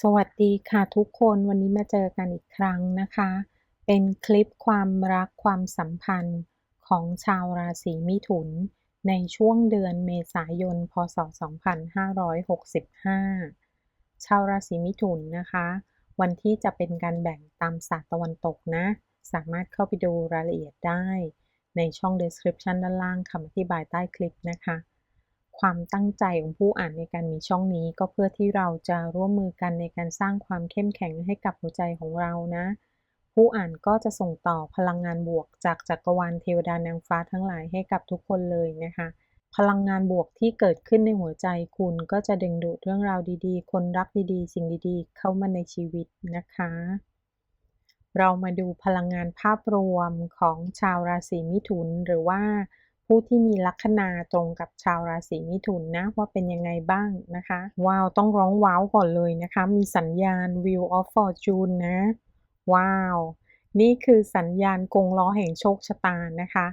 สวัสดีค่ะทุกคนวันนี้มาเจอกันอีกครั้งนะคะ เป็นคลิปความรักความสัมพันธ์ของชาวราศีมิถุน ในช่วงเดือนเมษายน พศ 2565 ชาวราศีมิถุนนะคะ วันที่จะเป็นการแบ่งตามศาสตร์ตะวันตกนะ สามารถเข้าไปดูรายละเอียดได้ ในช่อง description ด้านล่างคำอธิบายใต้คลิปนะคะ ความตั้งใจของผู้อ่านในการมีช่องนี้ ก็เพื่อที่เราจะร่วมมือกันในการสร้างความเข้มแข็งให้กับหัวใจของเรานะ ผู้อ่านก็จะส่งต่อพลังงานบวก จากจักรวาลเทวดานางฟ้าทั้งหลายให้กับทุกคนเลยนะคะ พลังงานบวกที่เกิดขึ้นในหัวใจคุณก็จะดึงดูดเรื่องราวดีๆ คนรักดีๆ สิ่งดีๆ เข้ามาในชีวิตนะคะ เรามาดูพลังงานภาพรวมของชาวราศีมิถุนหรือว่า ผู้ที่มีลัคนาตรงกับชาวราศีมิถุนนะว่าเป็นยังไงบ้างนะคะ ว้าวต้องร้องว้าวก่อนเลยนะคะ มีสัญญาณ Wheel of Fortune นะ ว้าว นี่คือสัญญาณกงล้อแห่งโชคชะตานะคะ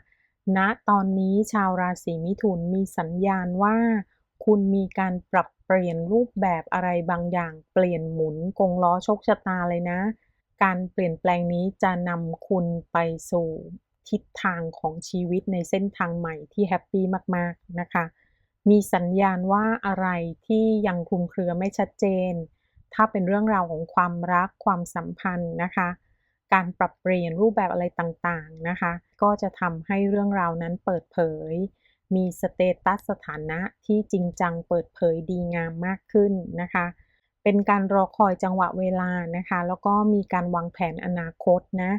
ณนะตอนนี้ชาวราศีมิถุนมีสัญญาณว่า คุณมีการปรับเปลี่ยนรูปแบบอะไรบางอย่าง เปลี่ยนหมุนกงล้อโชคชะตาเลยนะ การเปลี่ยนแปลงนี้จะนำคุณไปสู่ ทิศทางของชีวิตในเส้นทางใหม่ที่แฮปปี้มากๆนะคะ มีสัญญาณว่าอะไรที่ยังคลุมเครือไม่ชัดเจน ถ้าเป็นเรื่องราวของความรักความสัมพันธ์นะคะ การปรับเปลี่ยนรูปแบบอะไรต่างๆนะคะ ก็จะทำให้เรื่องราวนั้นเปิดเผย มีสเตตัสสถานะที่จริงจังเปิดเผยดีงามมากขึ้นนะคะเป็นการรอคอยจังหวะเวลานะคะ แล้วก็มีการวางแผนอนาคตนะ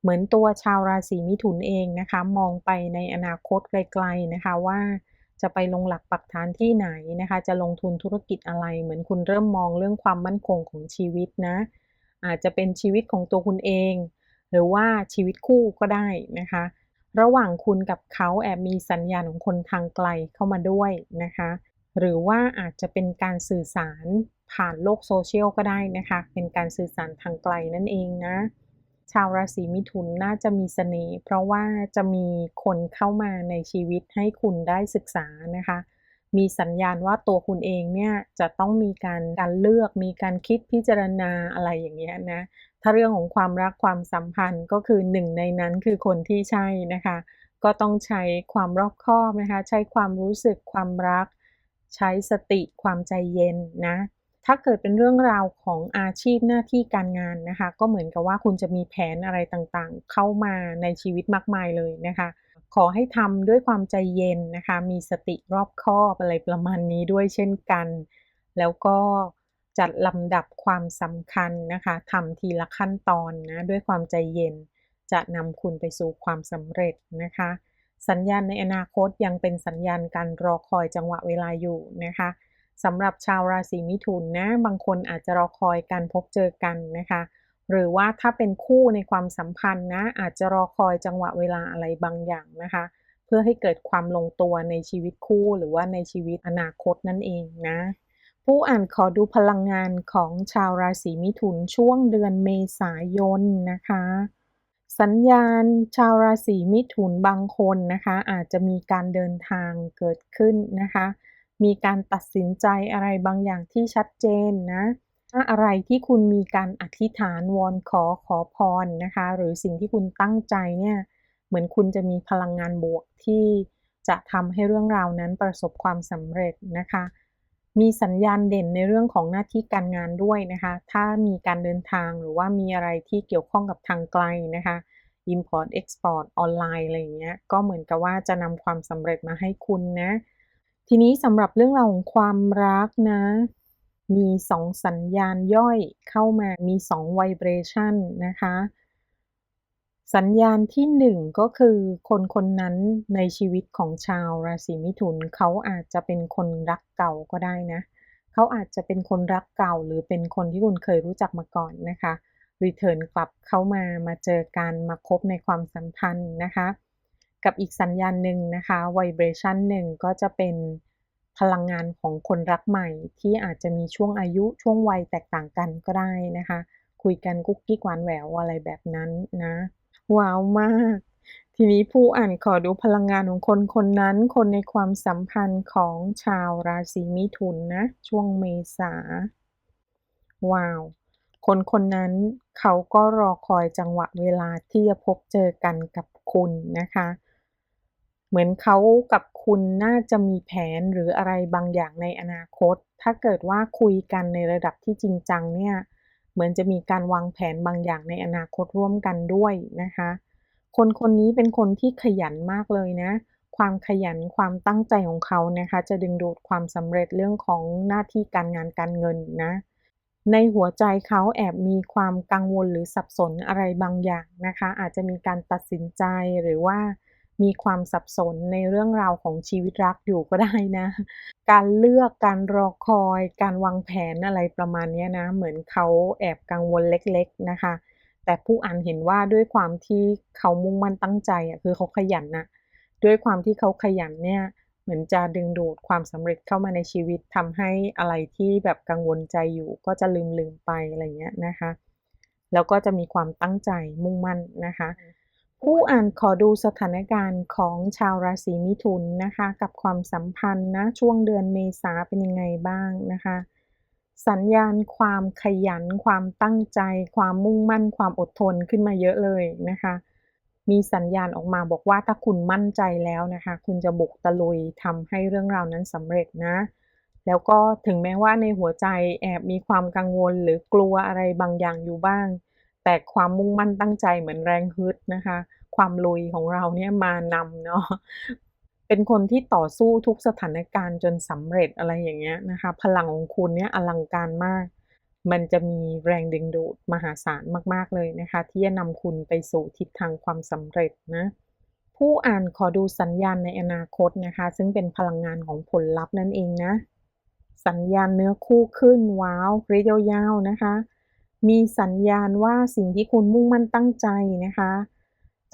เหมือนตัวชาวราศีมิถุนเองนะคะ มองไปในอนาคตไกลๆนะคะว่าจะไปลงหลักปักฐานที่ไหนนะคะ จะลงทุนธุรกิจอะไร เหมือนคุณเริ่มมองเรื่องความมั่นคงของชีวิตนะ อาจจะเป็นชีวิตของตัวคุณเอง หรือว่าชีวิตคู่ก็ได้นะคะ ระหว่างคุณกับเขาแอบมีสัญญาณของคนทางไกลเข้ามาด้วยนะคะ หรือว่าอาจจะเป็นการสื่อสารผ่านโลกโซเชียลก็ได้นะคะ เป็นการสื่อสารทางไกลนั่นเองนะ ชาวราศีมิถุนน่าจะมีเสน่ห์เพราะว่าจะมีคนเข้ามาในชีวิตให้คุณได้ศึกษานะคะ มีสัญญาณว่าตัวคุณเองเนี่ยจะต้องมีการการเลือก มีการคิดพิจารณาอะไรอย่างเงี้ยนะ ถ้าเรื่องของความรักความสัมพันธ์ก็คือหนึ่งในนั้นคือคนที่ใช่นะคะ ก็ต้องใช้ความรอบคอบนะคะ ใช้ความรู้สึกความรัก ใช้สติความใจเย็นนะ ถ้าเกิดเป็นเรื่องราวของอาชีพหน้าที่การงานนะคะ ก็เหมือนกับว่าคุณจะมีแผนอะไรต่างๆ เข้ามาในชีวิตมากมายเลยนะคะ ขอให้ทำด้วยความใจเย็นนะคะ มีสติรอบคอบอะไรประมาณนี้ด้วยเช่นกัน แล้วก็จัดลำดับความสำคัญนะคะทำทีละขั้นตอนนะด้วยความใจเย็น จะนำคุณไปสู่ความสำเร็จนะคะ สัญญาณในอนาคตยังเป็นสัญญาณการรอคอยจังหวะเวลาอยู่นะคะ สำหรับชาวราศีมิถุนนะ บางคนอาจจะรอคอยการพบเจอกันนะคะ หรือว่าถ้าเป็นคู่ในความสัมพันธ์นะ อาจจะรอคอยจังหวะเวลาอะไรบางอย่างนะคะ เพื่อให้เกิดความลงตัวในชีวิตคู่หรือว่าในชีวิตอนาคตนั่นเองนะ ผู้อ่านขอดูพลังงานของชาวราศีมิถุนช่วงเดือนเมษายนนะคะ สัญญาณชาวราศีมิถุนบางคนนะคะ อาจจะมีการเดินทางเกิดขึ้นนะคะ มีการตัดสินใจอะไรบางอย่างที่ชัดเจนนะถ้าอะไรที่คุณมีการอธิษฐานวอนขอขอพรนะคะ หรือสิ่งที่คุณตั้งใจเนี่ยเหมือนคุณจะมีพลังงานบวกที่จะทำให้เรื่องราวนั้นประสบความสำเร็จนะคะ มีสัญญาณเด่นในเรื่องของหน้าที่การงานด้วยนะคะ ถ้ามีการเดินทางหรือว่ามีอะไรที่เกี่ยวข้องกับทางไกลนะคะ import export ออนไลน์อะไรอย่างเงี้ยก็เหมือนกับว่าจะนำความสำเร็จมาให้คุณนะ ทีนี้สำหรับเรื่องราวของความรักนะ มีสองสัญญาณย่อยเข้ามามีสองไวเบรชันนะคะ สัญญาณที่หนึ่งก็คือคนคนนั้นในชีวิตของชาวราศีมิถุนเขาอาจจะเป็นคนรักเก่าก็ได้นะ เขาอาจจะเป็นคนรักเก่าหรือเป็นคนที่คุณเคยรู้จักมาก่อนนะคะรีเทิร์นกลับเข้ามามาเจอกันมาคบในความสัมพันธ์นะคะ กับอีกสัญญาณหนึ่งนะคะไวเบรชันหนึ่งก็จะเป็น พลังงานของคนรักใหม่ ที่อาจจะมีช่วงอายุช่วงวัยแตกต่างกันก็ได้นะคะ คุยกันกุ๊กกิ๊กหวานแหววอะไรแบบนั้นนะว้าวมาก ทีนี้ผู้อ่านขอดูพลังงานของคนคนนั้น คนในความสัมพันธ์ของชาวราศีมิถุนนะ ช่วงเมษาว้าวคนคนนั้นเขาก็รอคอยจังหวะเวลาที่จะพบเจอกันกับคุณนะคะ เหมือนเขากับคุณน่าจะมีแผนหรืออะไรบางอย่างในอนาคต ถ้าเกิดว่าคุยกันในระดับที่จริงจังเนี่ย เหมือนจะมีการวางแผนบางอย่างในอนาคตร่วมกันด้วยนะคะ คนคนนี้เป็นคนที่ขยันมากเลยนะ ความขยันความตั้งใจของเขานะคะ จะดึงดูดความสำเร็จเรื่องของหน้าที่การงานการเงินนะ ในหัวใจเขาแอบมีความกังวลหรือสับสนอะไรบางอย่างนะคะ อาจจะมีการตัดสินใจหรือว่า มีความสับสนในเรื่องราวของชีวิตรักอยู่ก็ได้นะ การเลือกการรอคอย การวางแผนอะไรประมาณนี้นะ เหมือนเขาแอบกังวลเล็กๆนะคะ แต่ผู้อ่านเห็นว่าด้วยความที่เขามุ่งมั่นตั้งใจอะคือเขาขยันนะด้วยความที่เขาขยันเนี่ยเหมือนจะดึงดูดความสำเร็จเข้ามาในชีวิตทำให้อะไรที่แบบกังวลใจอยู่ ก็จะลืมลืมไปอะไรเงี้ยนะคะ แล้วก็จะมีความตั้งใจมุ่งมั่นนะคะ ผู้อ่านขอดูสถานการณ์ของชาวราศีมิถุนนะคะ กับความสัมพันธ์นะช่วงเดือนเมษาเป็นยังไงบ้างนะคะ สัญญาณความขยัน ความตั้งใจ ความมุ่งมั่น ความอดทนขึ้นมาเยอะเลยนะคะ มีสัญญาณออกมาบอกว่าถ้าคุณมั่นใจแล้วนะคะ คุณจะบุกตะลุยทำให้เรื่องราวนั้นสำเร็จนะแล้วก็ถึงแม้ว่าในหัวใจแอบมีความกังวลหรือกลัวอะไรบางอย่างอยู่บ้าง แต่ความมุ่งมั่นตั้งใจเหมือนแรงฮึดนะคะ ความลุยของเราเนี่ยมานำเนาะเป็นคนที่ต่อสู้ทุกสถานการณ์จนสำเร็จอะไรอย่างเงี้ยนะคะ พลังของคุณเนี่ยอลังการมาก มันจะมีแรงดึงดูดมหาศาลมาก ๆ เลยนะคะ ที่จะนำคุณไปสู่ทิศทางความสำเร็จนะผู้อ่านขอดูสัญญาณในอนาคตนะคะ ซึ่งเป็นพลังงานของผลลัพธ์นั่นเองนะ สัญญาณเนื้อคู่ขึ้นว้าวเรียวยาวๆนะคะ มีสัญญาณว่าสิ่งที่คุณมุ่งมั่นตั้งใจนะคะ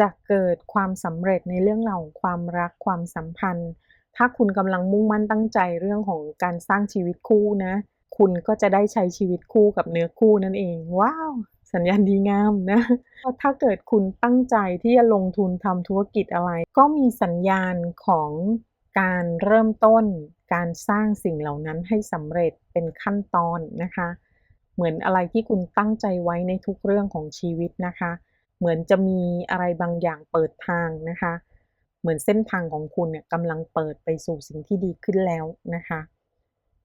จะเกิดความสำเร็จในเรื่องเหล่าความรักความสัมพันธ์ ถ้าคุณกำลังมุ่งมั่นตั้งใจเรื่องของการสร้างชีวิตคู่นะ คุณก็จะได้ใช้ชีวิตคู่กับเนื้อคู่นั่นเอง ว้าว สัญญาณดีงามนะ ถ้าเกิดคุณตั้งใจที่จะลงทุนทำธุรกิจอะไร ก็มีสัญญาณของการเริ่มต้น การสร้างสิ่งเหล่านั้นให้สำเร็จเป็นขั้นตอนนะคะ เหมือนอะไรที่คุณตั้งใจไว้ในทุกเรื่องของชีวิตนะคะ เหมือนจะมีอะไรบางอย่างเปิดทางนะคะ เหมือนเส้นทางของคุณเนี่ยกำลังเปิดไปสู่สิ่งที่ดีขึ้นแล้วนะคะ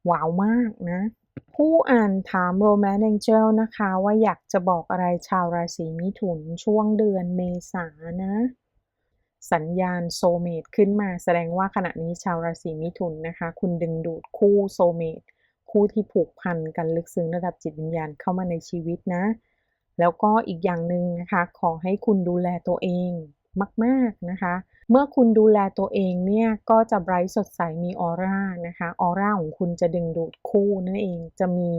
ว้าวมากนะ ผู้อ่านถามโรแมน a องเจลนะคะว่าอยากจะบอกอะไรชาวราศีมิถุนช่วงเดือนเมษานะ สัญญาณโซเมตขึ้นมาแสดงว่าขณะนี้ชาวราศีมิถุนนะคะ คุณดึงดูดคู่โซเมต คู่ที่ผูกพันกันลึกซึ้งระดับจิตวิญญาณเข้ามาในชีวิตนะ แล้วก็อีกอย่างหนึ่งนะคะ ขอให้คุณดูแลตัวเองมากๆนะคะ เมื่อคุณดูแลตัวเองเนี่ยก็จะไบรท์สดใสมีออร่านะคะออร่าของคุณจะดึงดูดคู่นั่นเองจะมี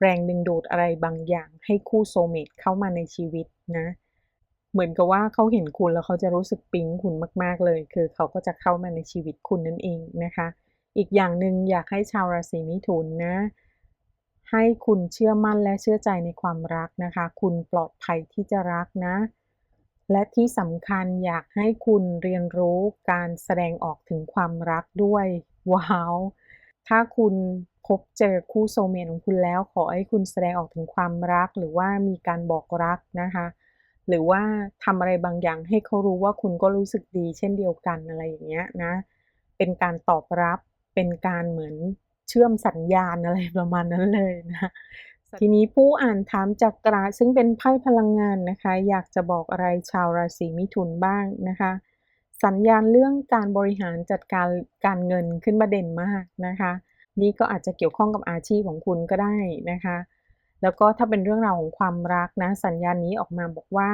แรงดึงดูดอะไรบางอย่าง ให้คู่โซเมตเข้ามาในชีวิตนะ เหมือนกับว่าเขาเห็นคุณแล้วเขาจะรู้สึกปิ๊งคุณมาก ๆเลย คือเขาก็จะเข้ามาในชีวิตคุณนั่นเองนะคะ อีกอย่างหนึ่งอยากให้ชาวราศีมิถุนนะ ให้คุณเชื่อมั่นและเชื่อใจในความรักนะคะ คุณปลอดภัยที่จะรักนะ และที่สำคัญอยากให้คุณเรียนรู้การแสดงออกถึงความรักด้วย ว้าว ถ้าคุณพบเจอคู่โซเมตของคุณแล้ว ขอให้คุณแสดงออกถึงความรัก หรือว่ามีการบอกรักนะคะ หรือว่าทำอะไรบางอย่างให้เขารู้ว่าคุณก็รู้สึกดี เช่นเดียวกันอะไรอย่างเงี้ยนะ เป็นการตอบรับ เป็นการเหมือนเชื่อมสัญญาณอะไรประมาณนั้นเลยนะทีนี้ผู้อ่านถามจากกราซึ่งเป็นไพ่พลังงานนะคะ อยากจะบอกอะไรชาวราศีมิถุนบ้างนะคะ สัญญาณเรื่องการบริหารจัดการการเงินขึ้นมาเด่นมากนะคะ นี่ก็อาจจะเกี่ยวข้องกับอาชีพของคุณก็ได้นะคะ แล้วก็ถ้าเป็นเรื่องราวของความรักนะ สัญญาณนี้ออกมาบอกว่า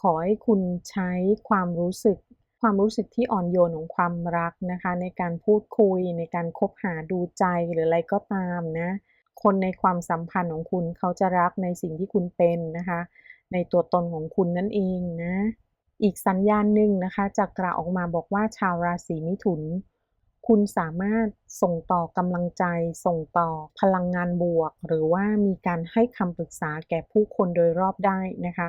ขอให้คุณใช้ความรู้สึก ความรู้สึกที่อ่อนโยนของความรักนะคะ ในการพูดคุย ในการคบหาดูใจหรืออะไรก็ตามนะคนในความสัมพันธ์ของคุณเขาจะรักในสิ่งที่คุณเป็นนะคะ ในตัวตนของคุณนั่นเองนะ อีกสัญญาณหนึ่งนะคะจากกระออกมาบอกว่าชาวราศีมิถุน คุณสามารถส่งต่อกำลังใจ ส่งต่อพลังงานบวก หรือว่ามีการให้คำปรึกษาแก่ผู้คนโดยรอบได้นะคะ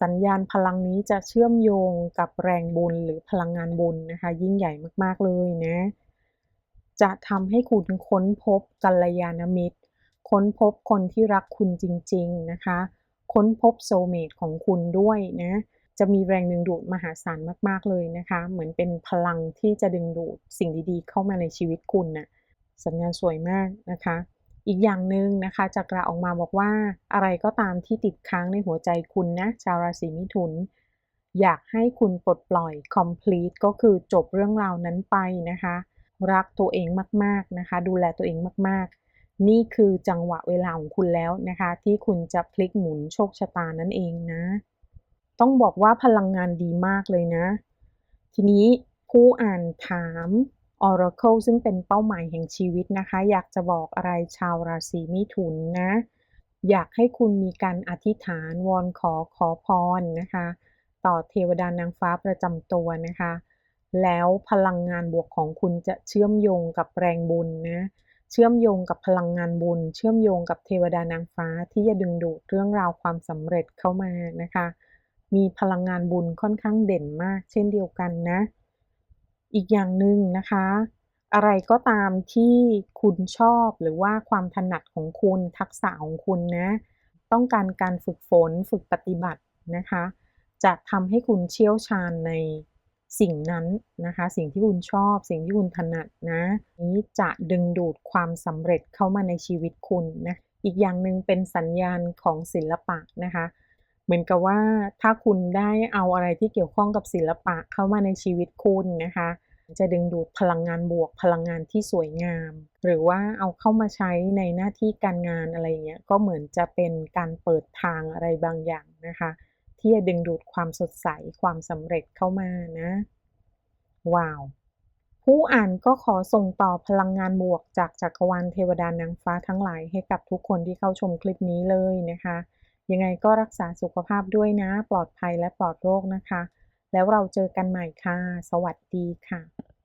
สัญญาณพลังนี้จะเชื่อมโยงกับแรงบุญหรือพลังงานบุญนะคะ ยิ่งใหญ่มากๆเลยนะ จะทำให้คุณค้นพบกัลยาณมิตร ค้นพบคนที่รักคุณจริง ๆนะคะ ค้นพบโซเมตของคุณด้วยนะ จะมีแรงดึงดูดมหาศาลมากๆเลยนะคะ เหมือนเป็นพลังที่จะดึงดูดสิ่งดีๆ เข้ามาในชีวิตคุณน่ะสัญญาณสวยมากนะคะ อีกอย่างหนึ่งนะคะจักระออกมาบอกว่าอะไรก็ตามที่ติดค้างในหัวใจคุณนะ ชาวราศีมิถุน อยากให้คุณปลดปล่อย complete ก็คือจบเรื่องราวนั้นไปนะคะ รักตัวเองมากๆนะคะ ดูแลตัวเองมากๆ นี่คือจังหวะเวลาของคุณแล้วนะคะ ที่คุณจะพลิกหมุนโชคชะตานั่นเองนะ ต้องบอกว่าพลังงานดีมากเลยนะ ทีนี้ผู้อ่านถาม Oracle ซึ่งเป็นเป้าหมายแห่งชีวิตนะคะ อยากจะบอกอะไรชาวราศีมิถุนนะ อยากให้คุณมีการอธิษฐานวอนขอขอพรนะคะ ต่อเทวดานางฟ้าประจำตัวนะคะ แล้วพลังงานบวกของคุณจะเชื่อมโยงกับแรงบุญนะ เชื่อมโยงกับพลังงานบุญ เชื่อมโยงกับเทวดานางฟ้าที่จะดึงดูดเรื่องราวความสำเร็จเข้ามานะคะ มีพลังงานบุญค่อนข้างเด่นมาก เช่นเดียวกันนะ อีกอย่างหนึ่งนะคะ อะไรก็ตามที่คุณชอบหรือว่าความถนัดของคุณทักษะของคุณนะต้องการการฝึกฝนฝึกปฏิบัตินะคะ จะทำให้คุณเชี่ยวชาญในสิ่งนั้นนะคะ สิ่งที่คุณชอบ สิ่งที่คุณถนัดนะนี้จะดึงดูดความสำเร็จเข้ามาในชีวิตคุณนะอีกอย่างหนึ่งเป็นสัญญาณของศิลปะนะคะ เหมือนกับว่าถ้าคุณได้เอาอะไรที่เกี่ยวข้องกับศิลปะเข้ามาในชีวิตคุณนะคะ จะดึงดูดพลังงานบวกพลังงานที่สวยงาม หรือว่าเอาเข้ามาใช้ในหน้าที่การงานอะไรเงี้ยก็เหมือนจะเป็นการเปิดทางอะไรบางอย่างนะคะ ที่จะดึงดูดความสดใสความสำเร็จเข้ามานะว้าวผู้อ่านก็ขอส่งต่อพลังงานบวกจากจักรวาลเทวดานางฟ้าทั้งหลายให้กับทุกคนที่เข้าชมคลิปนี้เลยนะคะ ยังไงก็รักษาสุขภาพด้วยนะ ปลอดภัยและปลอดโรคนะคะ แล้วเราเจอกันใหม่ค่ะ สวัสดีค่ะ